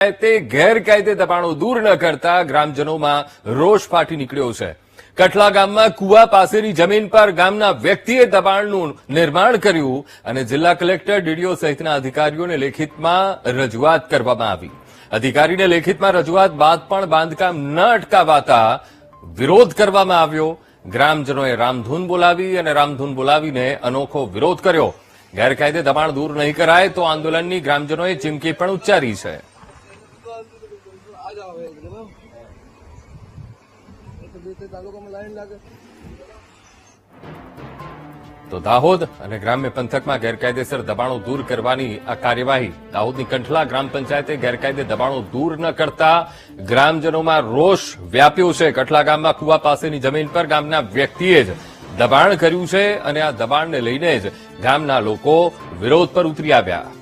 તે ગેરકાયદે દબાણો દૂર ન કરતા ગ્રામજનોમાં રોષ ફાટી નીકળ્યો છે. કઠલા ગામમાં કુવા પાસેની જમીન પર ગામના વ્યક્તિએ દબાણનું નિર્માણ કર્યું અને જિલ્લા કલેક્ટર ડીડીઓ સહિતના અધિકારીઓને લેખિતમાં રજૂઆત કરવામાં આવી. અધિકારીને લેખિતમાં રજૂઆત બાદ પણ બાંધકામ ન અટકાવાતા વિરોધ કરવામાં આવ્યો. ગ્રામજનોએ રામધૂન બોલાવી અને રામધૂન બોલાવીને અનોખો વિરોધ કર્યો. ગેરકાયદે દબાણ દૂર નહીં કરાય તો આંદોલનની ગ્રામજનોએ ચીમકી પણ ઉચ્ચારી છે. તો દાહોદ અને ગ્રામ્ય પંથકમાં ગેરકાયદેસર દબાણો દૂર કરવાની આ કાર્યવાહી. દાહોદની કંઠલા ગ્રામ પંચાયતે ગેરકાયદે દબાણો દૂર ન કરતા ગ્રામજનોમાં રોષ વ્યાપ્યો છે. કઠલા ગામમાં કુવા પાસેની જમીન પર ગામના વ્યક્તિએ જ દબાણ કર્યું છે અને આ દબાણને લઈને જ ગામના લોકો વિરોધ પર ઉતરી આવ્યા.